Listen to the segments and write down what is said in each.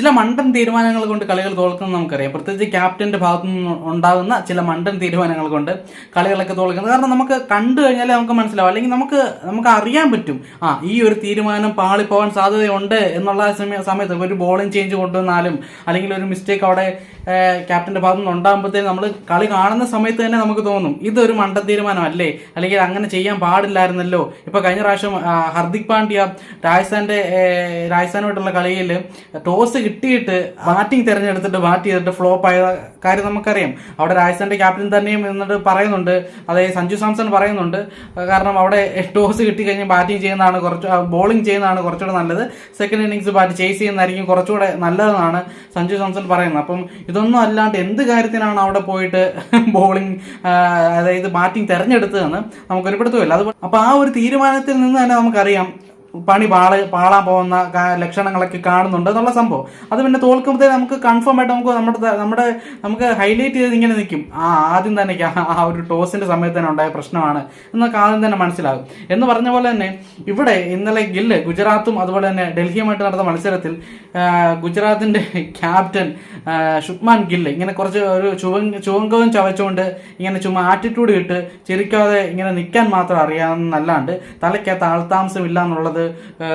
ചില മണ്ടൻ തീരുമാനങ്ങൾ കൊണ്ട് കളികൾ തോൽക്കുന്നത് നമുക്കറിയാം. പ്രത്യേകിച്ച് ക്യാപ്റ്റന്റെ ഭാഗത്തു നിന്ന് ഉണ്ടാകുന്ന ചില മണ്ടൻ തീരുമാനങ്ങൾ കൊണ്ട് കളികളൊക്കെ തോൽക്കുന്നത്. കാരണം നമുക്ക് കണ്ടു കഴിഞ്ഞാലേ നമുക്ക് മനസ്സിലാവും. അല്ലെങ്കിൽ നമുക്ക് നമുക്ക് അറിയാൻ പറ്റും. ആ ഈ ഒരു തീരുമാനം പാളിപ്പോവാൻ സാധ്യതയുണ്ട് എന്നുള്ള സമയ- സമയത്ത് ഒരു ബോളിംഗ് ചേഞ്ച് കൊണ്ടുവന്നാലും അല്ലെങ്കിൽ ഒരു മിസ്റ്റേക്ക് അവിടെ ക്യാപ്റ്റന്റെ ഭാഗത്തു നിന്ന് ഉണ്ടാകുമ്പോഴത്തേക്ക് നമ്മൾ കളി കാണുന്ന സമയത്ത് തന്നെ നമുക്ക് തോന്നും ഇതൊരു മണ്ടൻ തീരുമാനം അല്ലേ അല്ലെങ്കിൽ അങ്ങനെ ചെയ്യാൻ പാടില്ലായിരുന്നല്ലോ. ഇപ്പൊ കഴിഞ്ഞ പ്രാവശ്യം ഹർദിക് പാണ്ഡ്യ രാജസ്ഥാന്റെ രാജസ്ഥാനുമായിട്ടുള്ള കളിയിൽ ടോസ് കിട്ടിയിട്ട് ബാറ്റിംഗ് തിരഞ്ഞെടുത്തിട്ട് ബാറ്റ് ചെയ്തിട്ട് ഫ്ലോപ്പ് ആയ കാര്യം നമുക്കറിയാം. അവിടെ രാജസ്ഥാന്റെ ക്യാപ്റ്റൻ തന്നെയും എന്നിട്ട് പറയുന്നുണ്ട്. അതായത് സഞ്ജു സാംസൺ പറയുന്നുണ്ട്. കാരണം അവിടെ ടോസ് കിട്ടി കഴിഞ്ഞ് ബാറ്റിംഗ് ചെയ്യുന്നതാണ് കുറച്ച് ബോളിംഗ് ചെയ്യുന്നതാണ് കുറച്ചുകൂടെ നല്ലത്. സെക്കൻഡ് ഇന്നിങ്സ് ബാറ്റ് ചേസ് ചെയ്യുന്നതായിരിക്കും കുറച്ചുകൂടെ നല്ലതെന്നാണ് സഞ്ജു സാംസൺ പറയുന്നത്. അപ്പം ഇതൊന്നും അല്ലാണ്ട് എന്ത് കാര്യത്തിനാണ് അവിടെ പോയിട്ട് ബോളിംഗ് അതായത് ബാറ്റിംഗ് തിരഞ്ഞെടുത്തതെന്ന് നമുക്കൊരു പിടുത്തമില്ല അത് അപ്പൊ ആ ഒരു തീരുമാനത്തിൽ നിന്ന് തന്നെ നമുക്കറിയാം. പണി പാള പാളാൻ പോകുന്ന ലക്ഷണങ്ങളൊക്കെ കാണുന്നുണ്ട് എന്നുള്ള സംഭവം. അത് പിന്നെ തോൽക്കുമ്പോഴത്തേ നമുക്ക് കൺഫേം ആയിട്ട് നമുക്ക് നമ്മുടെ നമ്മുടെ നമുക്ക് ഹൈലൈറ്റ് ചെയ്ത് ഇങ്ങനെ നിൽക്കും. ആ ആദ്യം തന്നെ ആ- ഒരു ടോസിന്റെ സമയത്ത് തന്നെ ഉണ്ടായ പ്രശ്നമാണ് എന്നൊക്കെ ആദ്യം തന്നെ മനസ്സിലാകും. എന്ന് പറഞ്ഞ പോലെ തന്നെ ഇവിടെ ഇന്നലെ ഗില്ല് ഗുജറാത്തും അതുപോലെ തന്നെ ഡൽഹിയുമായിട്ട് നടന്ന മത്സരത്തിൽ ഗുജറാത്തിന്റെ ക്യാപ്റ്റൻ ഷുക്മാൻ ഗില്ല് ഇങ്ങനെ കുറച്ച് ഒരു ചുവങ് ചുവങ്കവും ചവച്ചുകൊണ്ട് ഇങ്ങനെ ചുമ്മാ ആറ്റിറ്റ്യൂഡ് ഇട്ട് ചിരിക്കാതെ ഇങ്ങനെ നിൽക്കാൻ മാത്രം അറിയാമെന്നല്ലാണ്ട് തലയ്ക്കകത്ത് ആൾതാമസം ഇല്ല എന്നുള്ളത്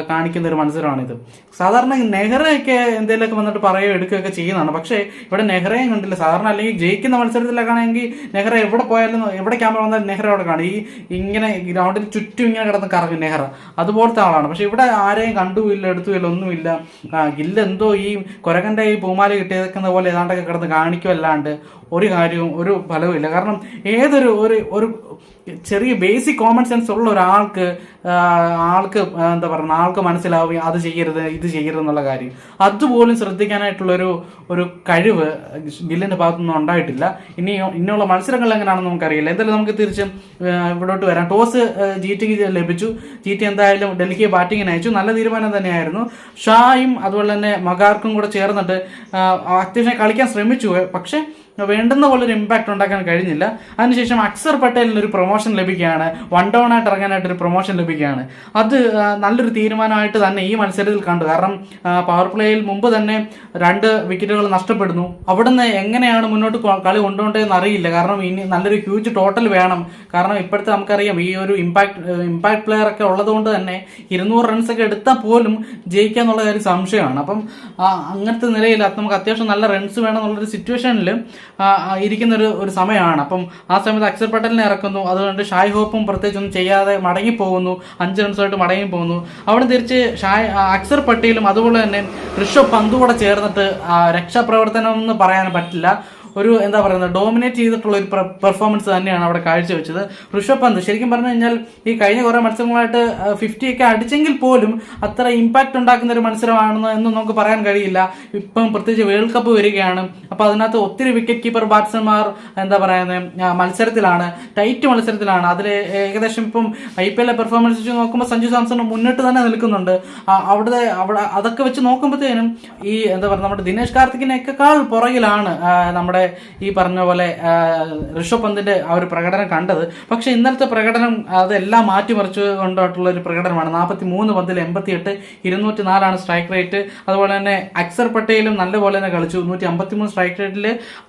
കാണിക്കുന്ന ഒരു മത്സരമാണിത്. സാധാരണ നെഹ്റയൊക്കെ എന്തെങ്കിലുമൊക്കെ വന്നിട്ട് പറയുകയോ എടുക്കുകയൊക്കെ ചെയ്യുന്നതാണ്. പക്ഷേ ഇവിടെ നെഹ്റയും കണ്ടില്ല സാധാരണ അല്ലെങ്കിൽ ജയിക്കുന്ന മത്സരത്തിലൊക്കെ ആണെങ്കിൽ നെഹ്റ എവിടെ പോയാലും എവിടെ ക്യാമറ വന്നാലും നെഹ്റ അവിടെ കാണും. ഈ ഇങ്ങനെ ഗ്രൗണ്ടിൽ ചുറ്റും ഇങ്ങനെ കിടന്ന് കറങ്ങും നെഹ്റ. അതുപോലത്തെ ആളാണ്. പക്ഷെ ഇവിടെ ആരെയും കണ്ടുമില്ല എടുത്തുമില്ല ഒന്നുമില്ല. ഇല്ല എന്തോ ഈ കൊരകന്റെ ഈ പൂമാല കിട്ടിയേക്കുന്ന പോലെ ഏതാണ്ടൊക്കെ കിടന്ന് കാണിക്കുമല്ലാണ്ട് ഒരു കാര്യവും ഒരു ഫലവുമില്ല കാരണം ഏതൊരു ഒരു ഒരു ചെറിയ ബേസിക് കോമൺ സെൻസ് ഉള്ള ഒരാൾക്ക് ആൾക്ക് എന്താ പറയുക ആൾക്ക് മനസ്സിലാവുകയും അത് ചെയ്യരുത് ഇത് ചെയ്യരുത് എന്നുള്ള കാര്യം. അതുപോലും ശ്രദ്ധിക്കാനായിട്ടുള്ളൊരു ഒരു കഴിവ് ഗില്ലിന്റെ ഭാഗത്തുനിന്നും ഉണ്ടായിട്ടില്ല. ഇനി ഇന്നുള്ള മത്സരങ്ങൾ എങ്ങനെയാണെന്ന് നമുക്കറിയില്ല. എന്തായാലും നമുക്ക് തിരിച്ചും ഇവിടോട്ട് വരാം. ടോസ് ജി ടിക്ക് ലഭിച്ചു. ജി ടി എന്തായാലും ഡൽഹിയെ ബാറ്റിങ്ങിന് അയച്ചു. നല്ല തീരുമാനം തന്നെയായിരുന്നു. ഷായും അതുപോലെ തന്നെ മകാർക്കും കൂടെ ചേർന്നിട്ട് അത്യാവശ്യം കളിക്കാൻ ശ്രമിച്ചു. പക്ഷേ വേണ്ടുന്ന പോലെ ഒരു ഇമ്പാക്ട് ഉണ്ടാക്കാൻ കഴിഞ്ഞില്ല. അതിനുശേഷം അക്സർ പട്ടേലിന് ഒരു പ്രൊമോഷൻ ലഭിക്കുകയാണ്. വൺ ഡൗൺ ആയിട്ട് ഇറങ്ങാനായിട്ട് ഒരു പ്രൊമോഷൻ ലഭിക്കുകയാണ്. അത് നല്ലൊരു തീരുമാനമായിട്ട് തന്നെ ഈ മത്സരത്തിൽ കണ്ടു. കാരണം പവർ പ്ലേയിൽ മുമ്പ് തന്നെ രണ്ട് വിക്കറ്റുകൾ നഷ്ടപ്പെടുന്നു. അവിടുന്ന് എങ്ങനെയാണ് മുന്നോട്ട് കളി കൊണ്ടുപോകേണ്ടതെന്ന് അറിയില്ല. കാരണം ഇനി നല്ലൊരു ഹ്യൂജ് ടോട്ടൽ വേണം. കാരണം ഇപ്പോഴത്തെ നമുക്കറിയാം ഈ ഒരു ഇമ്പാക്ട് ഇമ്പാക്ട് പ്ലെയർ ഒക്കെ ഉള്ളതുകൊണ്ട് തന്നെ ഇരുന്നൂറ് റൺസ് ഒക്കെ എടുത്താൽ പോലും ജയിക്കുക എന്നുള്ള കാര്യം സംശയമാണ്. അപ്പം അങ്ങനത്തെ നിലയിൽ നമുക്ക് അത്യാവശ്യം നല്ല റൺസ് വേണം എന്നുള്ളൊരു സിറ്റുവേഷനിൽ ഇരിക്കുന്ന ഒരു സമയമാണ്. അപ്പം ആ സമയത്ത് അക്ഷർ പട്ടേലിനെ ഇറക്കുന്നു. അതുകൊണ്ട് ഷായ് ഹോപ്പും പ്രത്യേകിച്ച് ഒന്നും ചെയ്യാതെ മടങ്ങിപ്പോകുന്നു അഞ്ച് റൺസായിട്ട് മടങ്ങി പോകുന്നു. അവിടെ തിരിച്ച് ഷായ് അക്സർ പട്ടേലും അതുപോലെ തന്നെ ഋഷഭ് പന്ത് കൂടെ ചേർന്നിട്ട് രക്ഷാപ്രവർത്തനം എന്ന് പറയാൻ പറ്റില്ല. ഒരു എന്താ പറയുന്നത് ഡോമിനേറ്റ് ചെയ്തിട്ടുള്ള ഒരു പെർഫോമൻസ് തന്നെയാണ് അവിടെ കാഴ്ചവെച്ചത്. ഋഷഭ് പന്ത് ശരിക്കും പറഞ്ഞു കഴിഞ്ഞാൽ ഈ കഴിഞ്ഞ കുറേ മത്സരങ്ങളായിട്ട് ഫിഫ്റ്റി ഒക്കെ അടിച്ചെങ്കിൽ പോലും അത്ര ഇമ്പാക്റ്റ് ഉണ്ടാക്കുന്ന ഒരു മത്സരമാണെന്ന് എന്ന് നമുക്ക് പറയാൻ കഴിയില്ല. ഇപ്പം പ്രത്യേകിച്ച് വേൾഡ് കപ്പ് വരികയാണ്. അപ്പോൾ അതിനകത്ത് ഒത്തിരി വിക്കറ്റ് കീപ്പർ ബാറ്റ്സ്മാൻമാർ എന്താ പറയുന്നത് മത്സരത്തിലാണ് ടൈറ്റ് മത്സരത്തിലാണ്. അതിൽ ഏകദേശം ഇപ്പം ഐ പി എല്ലിലെ പെർഫോമൻസ് വെച്ച് നോക്കുമ്പോൾ സഞ്ജു സാംസൺ മുന്നിട്ട് തന്നെ നിൽക്കുന്നുണ്ട്. ആ, അവിടുത്തെ അവിടെ അതൊക്കെ വെച്ച് നോക്കുമ്പോഴത്തേനും ഈ എന്താ പറയുക നമ്മുടെ ദിനേശ് കാർത്തിക്കിനേക്കാൾ പുറകിലാണ് ആ, നമ്മുടെ ഈ പറഞ്ഞ പോലെ ഋഷഭ് പന്തിന്റെ ആ ഒരു പ്രകടനം കണ്ടത്. പക്ഷെ ഇന്നലത്തെ പ്രകടനം അതെല്ലാം മാറ്റിമറിച്ചു കൊണ്ടായിട്ടുള്ള ഒരു പ്രകടനമാണ്. നാൽപ്പത്തി മൂന്ന് പന്തിൽ എൺപത്തി എട്ട് ഇരുന്നൂറ്റി നാലാണ് സ്ട്രൈക്ക് റേറ്റ് അതുപോലെ തന്നെ അക്സർ പട്ടേലും നല്ലപോലെ തന്നെ കളിച്ചു. നൂറ്റി അമ്പത്തി മൂന്ന് സ്ട്രൈക്ക് റേറ്റിൽ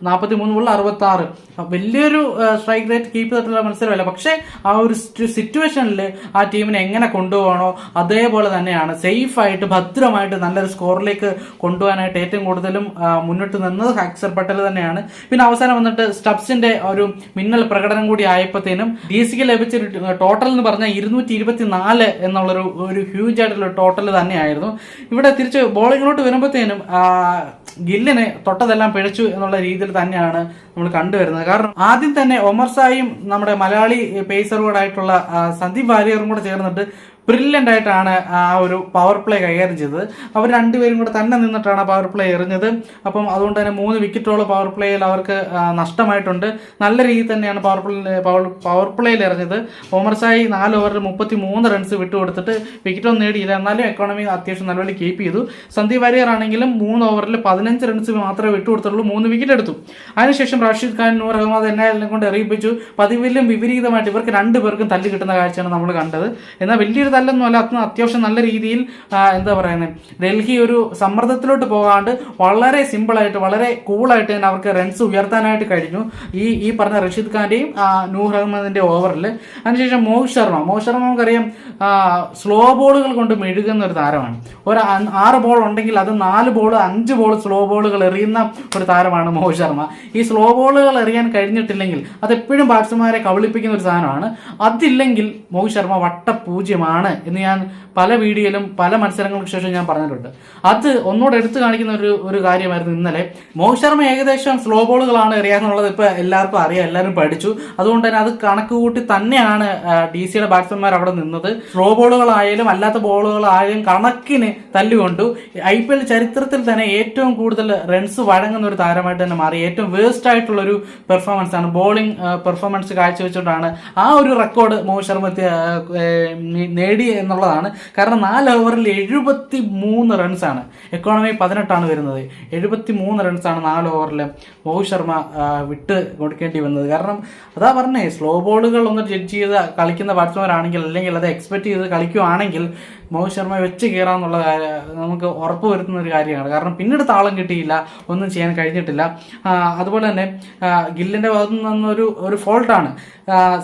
നാൽപ്പത്തി മൂന്ന് ഉള്ള അറുപത്തി ആറ് വലിയൊരു സ്ട്രൈക്ക് റേറ്റ് കീപ്പ് ചെയ്തിട്ടുള്ള മത്സരമല്ല. പക്ഷേ ആ ഒരു സിറ്റുവേഷനിൽ ആ ടീമിനെ എങ്ങനെ കൊണ്ടുപോകണോ അതേപോലെ തന്നെയാണ് സേഫായിട്ട് ഭദ്രമായിട്ട് നല്ലൊരു സ്കോറിലേക്ക് കൊണ്ടുപോകാനായിട്ട് ഏറ്റവും കൂടുതലും മുന്നിട്ട് നിന്നത് അക്സർ പട്ടേൽ തന്നെയാണ്. പിന്നെ അവസാനം വന്നിട്ട് സ്റ്റബ്സിന്റെ ഒരു മിന്നൽ പ്രകടനം കൂടി ആയപ്പോഴത്തേനും ഡി സിക്ക് ലഭിച്ച ടോട്ടൽ എന്ന് പറഞ്ഞാൽ ഇരുന്നൂറ്റി ഇരുപത്തി നാല് എന്നുള്ളൊരു ഒരു ഹ്യൂജ് ആയിട്ടുള്ള ടോട്ടൽ തന്നെയായിരുന്നു. ഇവിടെ തിരിച്ച് ബോളിങ്ങിലോട്ട് വരുമ്പോഴത്തേനും ഗില്ലിനെ തൊട്ടതെല്ലാം പിഴച്ചു എന്നുള്ള രീതിയിൽ തന്നെയാണ് നമ്മൾ കണ്ടുവരുന്നത്. കാരണം ആദ്യം തന്നെ ഒമർ സായും നമ്മുടെ മലയാളി പേസറുകളായിട്ടുള്ള സന്ദീപ് വാര്യറും കൂടെ ചേർന്നിട്ട് ബ്രില്യന്റ് ആയിട്ടാണ് ആ ഒരു പവർ പ്ലേ കൈകാര്യം ചെയ്തത്. അവർ രണ്ടുപേരും കൂടെ തന്നെ നിന്നിട്ടാണ് പവർ പ്ലേ എറിഞ്ഞത്. അപ്പം അതുകൊണ്ട് തന്നെ മൂന്ന് വിക്കറ്റോളം പവർ പ്ലേയിൽ അവർക്ക് നഷ്ടമായിട്ടുണ്ട്. നല്ല രീതിയിൽ തന്നെയാണ് പവർ പ്ലേ പവർ പവർ പ്ലേയിൽ എറിഞ്ഞത്. ഒമർ സായി നാല് ഓവറിൽ മുപ്പത്തി മൂന്ന് റൺസ് വിട്ടുകൊടുത്തിട്ട് വിക്കറ്റൊന്നും നേടിയില്ല. എന്നാലും എക്കോണമി അത്യാവശ്യം നല്ലപോലെ കീപ്പ് ചെയ്തു. സന്ദീപ് വാര്യർ ആണെങ്കിലും മൂന്ന് ഓവറിൽ പതിനഞ്ച് റൺസ് മാത്രമേ വിട്ടുകൊടുത്തുള്ളൂ മൂന്ന് വിക്കറ്റ് എടുത്തു. അതിനുശേഷം റാഷിദ് ഖാൻ നൂർ അഹമ്മദ് എല്ലാം കൊണ്ട് എറിയിപ്പിച്ചു. പതിവിലും വിപരീതമായിട്ട് ഇവർക്ക് രണ്ടു പേർക്കും തല്ലി കിട്ടുന്ന കാഴ്ചയാണ് നമ്മൾ കണ്ടത്. എന്നാൽ വലിയൊരു പറ്റിയതല്ലെന്നല്ല അന്ന് അത്യാവശ്യം നല്ല രീതിയിൽ എന്താ പറയുന്നത് ഡൽഹി ഒരു സമ്മർദ്ദത്തിലോട്ട് പോകാണ്ട് വളരെ സിമ്പിളായിട്ട് വളരെ കൂളായിട്ട് തന്നെ അവർക്ക് റൺസ് ഉയർത്താനായിട്ട് കഴിഞ്ഞു. ഈ ഈ പറഞ്ഞ റഷീദ് ഖാന്റെയും നൂർ അഹമ്മദിന്റെ ഓവറിൽ അതിനുശേഷം മോഹിത് ശർമ്മ. മോഹിത് ശർമ്മ നമുക്കറിയാം സ്ലോ ബോളുകൾ കൊണ്ട് മെഴുകുന്ന ഒരു താരമാണ്. ഒരു ആറ് ബോൾ ഉണ്ടെങ്കിൽ അത് നാല് ബോൾ അഞ്ച് ബോൾ സ്ലോ ബോളുകൾ എറിയുന്ന ഒരു താരമാണ് മോഹിത് ശർമ്മ. ഈ സ്ലോ ബോളുകൾ എറിയാൻ കഴിഞ്ഞിട്ടില്ലെങ്കിൽ അത് എപ്പോഴും ബാറ്റ്സ്മാരെ കബളിപ്പിക്കുന്ന ഒരു സാധനമാണ്. അതില്ലെങ്കിൽ മോഹിത് ശർമ്മ വട്ടപൂജ്യമാണ്. എന്ന് ഞാൻ പല വീഡിയോയിലും പല മത്സരങ്ങൾക്ക് ശേഷം ഞാൻ പറഞ്ഞിട്ടുണ്ട്. അത് ഒന്നുകൂടെ എടുത്തു കാണിക്കുന്ന ഒരു ഒരു കാര്യമായിരുന്നു ഇന്നലെ. മോഹിത് ശർമ്മ ഏകദേശം സ്ലോ ബോളുകളാണ് എറിയാന്നുള്ളത് ഇപ്പൊ എല്ലാവർക്കും അറിയാം എല്ലാവരും പഠിച്ചു. അതുകൊണ്ട് തന്നെ അത് കണക്ക് കൂട്ടി തന്നെയാണ് ഡി സിയുടെ ബാറ്റ്സ്മാൻമാർ അവിടെ നിന്നത്. സ്ലോ ബോളുകളായാലും അല്ലാത്ത ബോളുകളായാലും കണക്കിന് തല്ലുകൊണ്ടു. ഐ പി എൽ ചരിത്രത്തിൽ തന്നെ ഏറ്റവും കൂടുതൽ റൺസ് വഴങ്ങുന്ന ഒരു താരമായിട്ട് തന്നെ മാറി. ഏറ്റവും വേസ്റ്റ് ആയിട്ടുള്ള ഒരു പെർഫോമൻസ് ആണ് ബോളിംഗ് പെർഫോമൻസ് കാഴ്ചവെച്ചുകൊണ്ടാണ് ആ ഒരു റെക്കോർഡ് മോഹിത് ശർമ്മ ഏ, നേടി എന്നുള്ളതാണ്. കാരണം നാല് ഓവറിൽ എഴുപത്തി മൂന്ന് റൺസാണ് എക്കോണമി പതിനെട്ടാണ് വരുന്നത്. എഴുപത്തി മൂന്ന് റൺസാണ് നാല് ഓവറിൽ മോഹിത് ശർമ്മ വിട്ട് കൊടുക്കേണ്ടി വന്നത്. കാരണം അതാ പറഞ്ഞേ സ്ലോ ബോളുകൾ ഒന്ന് ജഡ്ജ് ചെയ്ത് കളിക്കുന്ന ബാറ്റ്സ്മാരാണെങ്കിൽ അല്ലെങ്കിൽ അത് എക്സ്പെക്ട് ചെയ്ത് കളിക്കുവാണെങ്കിൽ മോഹിത് ശർമ്മ വെച്ച് കയറാമെന്നുള്ള നമുക്ക് ഉറപ്പ് വരുത്തുന്ന ഒരു കാര്യമാണ്. കാരണം പിന്നീട് താളം കിട്ടിയില്ല ഒന്നും ചെയ്യാൻ കഴിഞ്ഞിട്ടില്ല. അതുപോലെ തന്നെ ഗില്ലിന്റെ ഭാഗത്തു നിന്നൊരു ഒരു ഫോൾട്ടാണ്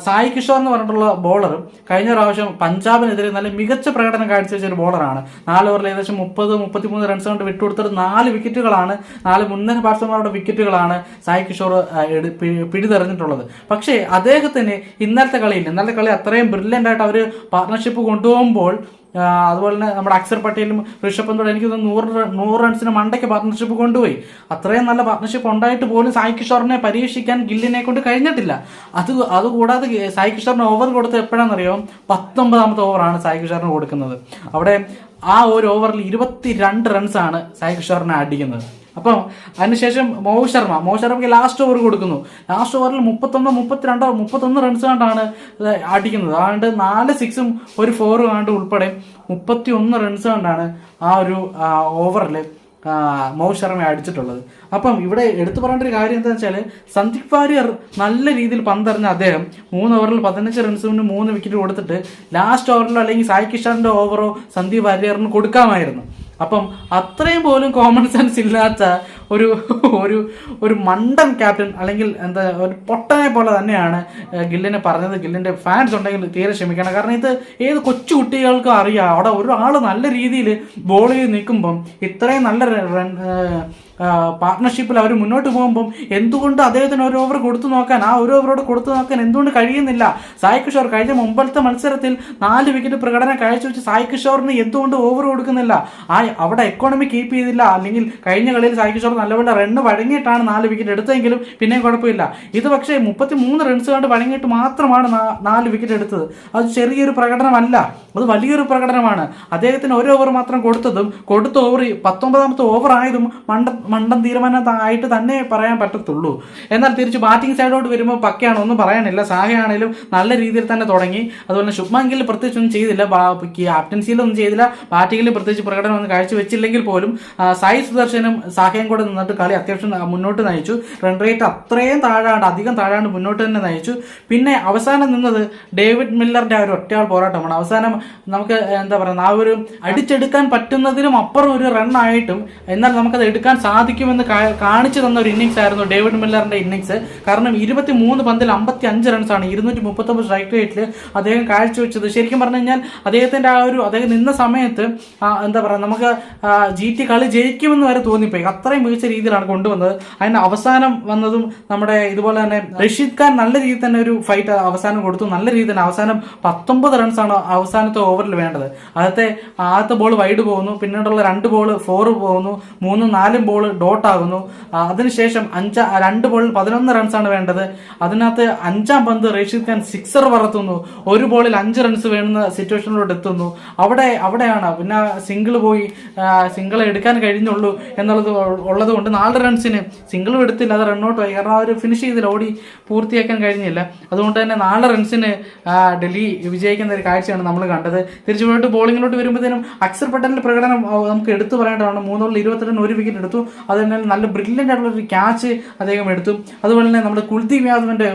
സായി കിഷോർ എന്ന് പറഞ്ഞിട്ടുള്ള ബോളർ കഴിഞ്ഞ പ്രാവശ്യം പഞ്ചാബിനെതിരെ നല്ല മികച്ച പ്രകടനം കാഴ്ചവെച്ച ഒരു ബോളറാണ് നാല് ഓവറിൽ ഏകദേശം മുപ്പത് മുപ്പത്തിമൂന്ന് റൺസ് കൊണ്ട് വിട്ടുകൊടുത്തത് നാല് വിക്കറ്റുകളാണ് നാല് മുൻനിര ബാറ്റ്സ്മാരുടെ വിക്കറ്റുകളാണ് സായി കിഷോർ പിടിതെറിഞ്ഞിട്ടുള്ളത്. പക്ഷേ അദ്ദേഹത്തിന് ഇന്നലത്തെ കളിയിൽ ഇന്നലത്തെ കളി അത്രയും ബ്രില്യന്റ് ആയിട്ട് അവർ പാർട്ട്ണർഷിപ്പ് കൊണ്ടുപോകുമ്പോൾ അതുപോലെ തന്നെ നമ്മുടെ അക്സർ പട്ടേലും ഋഷഭ് പന്തോട് എനിക്ക് നൂറ് നൂറ് റൺസിന് മണ്ടയ്ക്ക് പാർട്ണർഷിപ്പ് കൊണ്ടുപോയി. അത്രയും നല്ല പാർട്ണർഷിപ്പ് ഉണ്ടായിട്ട് പോലും സായി കിഷോറിനെ പരീക്ഷിക്കാൻ ഗില്ലിനെ കൊണ്ട് കഴിഞ്ഞിട്ടില്ല. അത് അതുകൂടാതെ സായി കിഷോറിന് ഓവർ കൊടുത്ത് എപ്പോഴാണെന്നറിയോ? പത്തൊമ്പതാമത്തെ ഓവറാണ് സായി കിഷോറിന് കൊടുക്കുന്നത്. അവിടെ ആ ഒരു ഓവറിൽ ഇരുപത്തി രണ്ട് റൺസാണ് സായി കിഷോറിനെ അടിക്കുന്നത് അപ്പം അതിനുശേഷം മോഹിത് ശർമ്മ മോഹിത് ശർമ്മയ്ക്ക് ലാസ്റ്റ് ഓവർ കൊടുക്കുന്നു. ലാസ്റ്റ് ഓവറിൽ മുപ്പത്തൊന്ന് മുപ്പത്തിരണ്ടോ മുപ്പത്തൊന്ന് റൺസ് കണ്ടാണ് അടിക്കുന്നത്. അതുകൊണ്ട് നാല് സിക്സും ഒരു ഫോറും കണ്ട് ഉൾപ്പെടെ മുപ്പത്തി ഒന്ന് റൺസ് കണ്ടാണ് ആ ഒരു ഓവറിൽ മോഹിത് ശർമ്മ അടിച്ചിട്ടുള്ളത്. അപ്പം ഇവിടെ എടുത്തു പറയേണ്ട ഒരു കാര്യം എന്താണെന്ന് വെച്ചാൽ സന്ദീപ് വാര്യർ നല്ല രീതിയിൽ പന്തറിഞ്ഞ അദ്ദേഹം മൂന്ന് ഓവറിൽ പതിനഞ്ച് റൺസിന് മൂന്ന് വിക്കറ്റ് കൊടുത്തിട്ട് ലാസ്റ്റ് ഓവറിലോ അല്ലെങ്കിൽ സായി കിഷാറിന്റെ ഓവറോ സന്ദീപ് വാര്യറിന് കൊടുക്കാമായിരുന്നു. അപ്പം അത്രയും പോലും കോമൺ സെൻസ് ഇല്ലാത്ത ഒരു ഒരു ഒരു മണ്ടൻ ക്യാപ്റ്റൻ അല്ലെങ്കിൽ എന്താ ഒരു പൊട്ടനെ പോലെ തന്നെയാണ് ഗില്ലിനെ പറഞ്ഞത്. ഗില്ലിന്റെ ഫാൻസ് ഉണ്ടെങ്കിൽ തീരെ ക്ഷമിക്കണം. കാരണം ഇത് ഏത് കൊച്ചു കുട്ടികൾക്കും അറിയാം. അവിടെ ഒരാൾ നല്ല രീതിയിൽ ബോൾ ചെയ്ത് നിൽക്കുമ്പം ഇത്രയും നല്ല റൺ പാർട്ട്ണർഷിപ്പിൽ അവർ മുന്നോട്ട് പോകുമ്പം എന്തുകൊണ്ട് അദ്ദേഹത്തിന് ഒരു ഓവർ കൊടുത്തു നോക്കാൻ ആ ഒരു ഓവറോട് കൊടുത്തു നോക്കാൻ എന്തുകൊണ്ട് കഴിയുന്നില്ല? സായി കിഷോർ കഴിഞ്ഞ മുമ്പത്തെ മത്സരത്തിൽ നാല് വിക്കറ്റ് പ്രകടനം കാഴ്ചവെച്ച് സായി കിഷോറിന് എന്തുകൊണ്ട് ഓവർ കൊടുക്കുന്നില്ല? ആ അവിടെ എക്കോണമി കീപ്പ് ചെയ്തില്ല. അല്ലെങ്കിൽ കഴിഞ്ഞ കളിയിൽ സായി കിഷോർ നല്ലപോലെ റണ്ണ് വഴങ്ങിയിട്ടാണ് നാല് വിക്കറ്റ് എടുത്തതെങ്കിലും പിന്നെയും കുഴപ്പമില്ല. ഇത് പക്ഷേ മുപ്പത്തി മൂന്ന് റൺസ് കണ്ട് വഴങ്ങിയിട്ട് മാത്രമാണ് നാല് വിക്കറ്റ് എടുത്തത്. അത് ചെറിയൊരു പ്രകടനമല്ല. അത് വലിയൊരു പ്രകടനമാണ്. അദ്ദേഹത്തിന് ഒരു ഓവർ മാത്രം കൊടുത്തതും കൊടുത്ത ഓവർ പത്തൊമ്പതാമത്തെ ഓവർ ആയതും മണ്ട മണ്ടൻ തീരുമാനമായിട്ട് തന്നെ പറയാൻ പറ്റത്തുള്ളൂ. എന്നാൽ തിരിച്ച് ബാറ്റിംഗ് സൈഡോട്ട് വരുമ്പോൾ പക്കയാണ് ഒന്നും പറയാനില്ല. സാഹയാണേലും നല്ല രീതിയിൽ തന്നെ തുടങ്ങി. അതുപോലെ ശുഭമാങ്കിൽ പ്രത്യേകിച്ച് ഒന്നും ചെയ്തില്ല. ക്യാപ്റ്റൻസിയിലൊന്നും ചെയ്തില്ല. ബാറ്റിങ്ങിൽ പ്രത്യേകിച്ച് പ്രകടനം ഒന്നും കാഴ്ചവെച്ചില്ലെങ്കിൽ പോലും സായി സുദർശനും സാഹയും കൂടെ നിന്നിട്ട് കളി അത്യാവശ്യം മുന്നോട്ട് നയിച്ചു. റൺ റേറ്റ് അത്രയും താഴാണ്ട് അധികം താഴാണ്ട് മുന്നോട്ട് തന്നെ നയിച്ചു. പിന്നെ അവസാനം നിന്നത് ഡേവിഡ് മില്ലറിന്റെ ആ ഒരു ഒറ്റയാൾ പോരാട്ടമാണ്. അവസാനം നമുക്ക് എന്താ പറയുക ആ ഒരു അടിച്ചെടുക്കാൻ പറ്റുന്നതിനും അപ്പുറം ഒരു റൺ ആയിട്ടും എന്നാൽ നമുക്കത് എടുക്കാൻ സാധിക്കുമെന്ന് കാണിച്ചു തന്ന ഒരു ഇന്നിങ്സ് ആയിരുന്നു ഡേവിഡ് മില്ലറിന്റെ ഇന്നിങ്സ് കാരണം ഇരുപത്തി മൂന്ന് പന്തിൽ അമ്പത്തി അഞ്ച് റൺസാണ് ഇരുന്നൂറ്റി മുപ്പത്തൊമ്പത് സ്ട്രൈക്ക് റേറ്റിൽ അദ്ദേഹം കാഴ്ചവെച്ചത്. ശരിക്കും പറഞ്ഞു കഴിഞ്ഞാൽ അദ്ദേഹത്തിന്റെ ആ ഒരു അദ്ദേഹം നിന്ന സമയത്ത് എന്താ പറയുക നമുക്ക് ജി ടി കളി ജയിക്കുമെന്ന് വരെ തോന്നിപ്പോയി. അത്രയും മികച്ച രീതിയിലാണ് കൊണ്ടുവന്നത്. അതിന് അവസാനം വന്നതും നമ്മുടെ ഇതുപോലെ തന്നെ റഷീദ് ഖാൻ നല്ല രീതിയിൽ തന്നെ ഒരു ഫൈറ്റ് അവസാനം കൊടുത്തു. നല്ല രീതിയിൽ തന്നെ അവസാനം പത്തൊമ്പത് റൺസാണ് അവസാനത്തെ ഓവറിൽ വേണ്ടത്. അതത്തെ ആദ്യത്തെ ബോൾ വൈഡ് പോകുന്നു. പിന്നീടുള്ള രണ്ട് ബോൾ ഫോർ പോകുന്നു. മൂന്നും നാലും ബോൾ ഡോട്ട് ആകുന്നു. അതിനുശേഷം അഞ്ചാ രണ്ട് ബോളിൽ പതിനൊന്ന് റൺസാണ് വേണ്ടത്. അതിനകത്ത് അഞ്ചാം പന്ത് റഷീദ് ഖാൻ സിക്സർ പറത്തുന്നു ഒരു ബോളിൽ അഞ്ച് റൺസ് വേണമെന്ന സിറ്റുവേഷനിലോട്ട് എത്തുന്നു. അവിടെ അവിടെയാണ് പിന്നെ സിംഗിൾ പോയി സിംഗിൾ എടുക്കാൻ കഴിഞ്ഞുള്ളൂ എന്നുള്ളത് ഉള്ളത് കൊണ്ട് നാല് റൺസിന് സിംഗിളും എടുത്തില്ല. അത് റണ്ണൗട്ട് ആയി. കാരണം അവർ ഫിനിഷ് ചെയ്തില്ല ഓടി പൂർത്തിയാക്കാൻ കഴിഞ്ഞില്ല. അതുകൊണ്ട് തന്നെ നാല് റൺസിന് ആ, ഡൽഹി വിജയിക്കുന്ന ഒരു കാഴ്ചയാണ് നമ്മൾ കണ്ടത്. തിരിച്ചു പോയിട്ട് ബോളിങ്ങിലോട്ട് വരുമ്പോഴത്തേനും അക്സർ പട്ടേലിന്റെ പ്രകടനം നമുക്ക് എടുത്തു പറയേണ്ടതാണ്. മൂന്നോളിൽ ഇരുപത്തിരണ്ട് ഒരു വിക്കറ്റ് എടുത്തു. അത് തന്നെ നല്ല ബ്രില്യന്റ് ആയിട്ടുള്ള ഒരു ക്യാച്ച് അദ്ദേഹം എടുത്തു. അതുപോലെ തന്നെ നമ്മുടെ കുൽദീപ് യാദവിന്റെ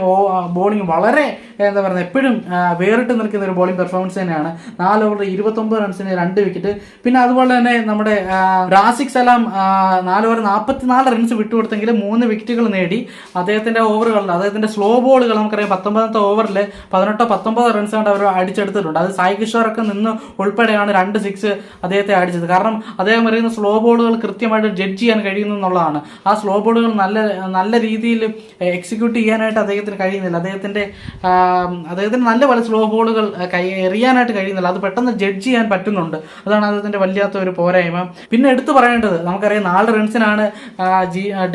ബോളിംഗ് വളരെ എന്താ പറയുക എപ്പോഴും വേറിട്ട് നിൽക്കുന്ന ഒരു ബോളിംഗ് പെർഫോമൻസ് തന്നെയാണ്. നാല് ഓവറിൽ ഇരുപത്തൊമ്പത് റൺസിന് രണ്ട് വിക്കറ്റ് പിന്നെ അതുപോലെ തന്നെ നമ്മുടെ റാസിക് സലാം നാല് ഓവർ നാൽപ്പത്തിനാല് റൺസ് വിട്ടുകൊടുത്തെങ്കിൽ മൂന്ന് വിക്കറ്റുകൾ നേടി. അദ്ദേഹത്തിന്റെ ഓവറുകളിൽ അദ്ദേഹത്തിന്റെ സ്ലോ ബോളുകൾ നമുക്കറിയാം പത്തൊമ്പതാമത്തെ ഓവറിൽ പതിനെട്ടോ പത്തൊമ്പതോ റൺസ് കൊണ്ട് അവർ അടിച്ചെടുത്തിട്ടുണ്ട്. അത് സായി കിഷോറൊക്കെ നിന്ന് ഉൾപ്പെടെയാണ് രണ്ട് സിക്സ് അദ്ദേഹത്തെ അടിച്ചത്. കാരണം അദ്ദേഹം അറിയുന്ന സ്ലോ ബോളുകൾ കൃത്യമായിട്ട് ജഡ്ജ് ചെയ്യാൻ കഴിയുന്നു എന്നുള്ളതാണ് ആ സ്ലോ ബോളുകൾ നല്ല നല്ല രീതിയിൽ എക്സിക്യൂട്ട് ചെയ്യാനായിട്ട് അദ്ദേഹത്തിന് കഴിയുന്നില്ല. അദ്ദേഹത്തിന്റെ അദ്ദേഹത്തിന് നല്ല പല സ്ലോ ബോളുകൾ കൈ എറിയാനായിട്ട് കഴിയുന്നില്ല. അത് പെട്ടെന്ന് ജഡ്ജ് ചെയ്യാൻ പറ്റുന്നുണ്ട്. അതാണ് അദ്ദേഹത്തിന്റെ വല്ലാത്ത ഒരു പോരായ്മ. പിന്നെ എടുത്തു പറയേണ്ടത് നമുക്കറിയാം നാല് റൺസിനാണ്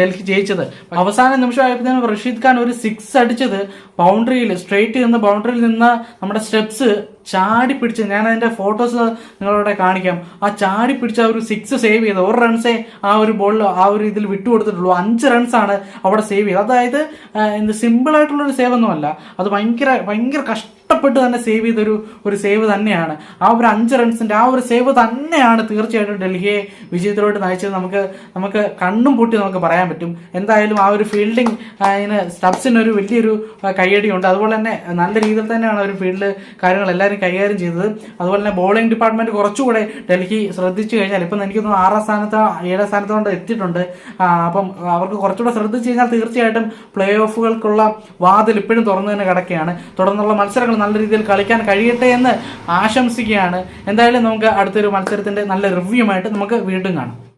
ഡൽഹി ജയിച്ചത്. അവസാന നിമിഷമായപ്പോഴത്തേനും റഷീദ് ഖാൻ ഒരു സിക്സ് അടിച്ചത് ബൗണ്ടറിയിൽ സ്ട്രെയിറ്റ് നിന്ന് ബൗണ്ടറിയിൽ നിന്ന് നമ്മുടെ സ്റ്റെപ്സ് ചാടി പിടിച്ച് ഞാൻ അതിന്റെ ഫോട്ടോസ് നിങ്ങളോടെ കാണിക്കാം. ആ ചാടി പിടിച്ച ആ ഒരു സിക്സ് സേവ് ചെയ്ത് ഒരു റൺസേ ആ ഒരു ബോളിൽ ആ ഒരു ഇതിൽ വിട്ടുകൊടുത്തിട്ടുള്ളൂ അഞ്ച് റൺസാണ് അവിടെ സേവ് ചെയ്തത്. അതായത് എന്ത് ഒരു സേവ് ഒന്നുമല്ല. അത് ഭയങ്കര ഭയങ്കര കഷ്ടപ്പെട്ട് തന്നെ സേവ് ചെയ്തൊരു ഒരു സേവ് തന്നെയാണ്. ആ ഒരു അഞ്ച് റൺസിന്റെ ആ ഒരു സേവ് തന്നെയാണ് തീർച്ചയായിട്ടും ഡൽഹിയെ വിജയത്തിലോട്ട് നയിച്ചത്. നമുക്ക് നമുക്ക് കണ്ണും പൂട്ടി നമുക്ക് പറയാൻ പറ്റും. എന്തായാലും ആ ഒരു ഫീൽഡിംഗ് അതിന് സ്റ്റബ്സിന് ഒരു വലിയൊരു ആ, കയ്യടിയുണ്ട്. അതുപോലെ തന്നെ നല്ല രീതിയിൽ തന്നെയാണ് ഒരു ഫീൽഡിൽ കാര്യങ്ങൾ എല്ലാവരും കൈകാര്യം ചെയ്തത്. അതുപോലെ തന്നെ ബോളിംഗ് ഡിപ്പാർട്ട്മെന്റ് കുറച്ചുകൂടെ ഡൽഹി ശ്രദ്ധിച്ചു കഴിഞ്ഞാൽ ഇപ്പം എനിക്ക് തോന്നുന്നു ആറാം സ്ഥാനത്ത് ഏഴാം സ്ഥാനത്തോണ്ട് എത്തിയിട്ടുണ്ട്. അപ്പം അവർക്ക് കുറച്ചുകൂടെ ശ്രദ്ധിച്ചു കഴിഞ്ഞാൽ തീർച്ചയായിട്ടും പ്ലേ ഓഫുകൾക്കുള്ള വാതിൽ ഇപ്പോഴും തുറന്നു തന്നെ കിടക്കുകയാണ്. തുടർന്നുള്ള മത്സരങ്ങൾ നല്ല രീതിയിൽ കളിക്കാൻ കഴിയട്ടെ എന്ന് ആശംസിക്കുകയാണ്. എന്തായാലും നമുക്ക് അടുത്തൊരു മത്സരത്തിന്റെ നല്ല റിവ്യൂമായിട്ട് നമുക്ക് വീണ്ടും കാണാം.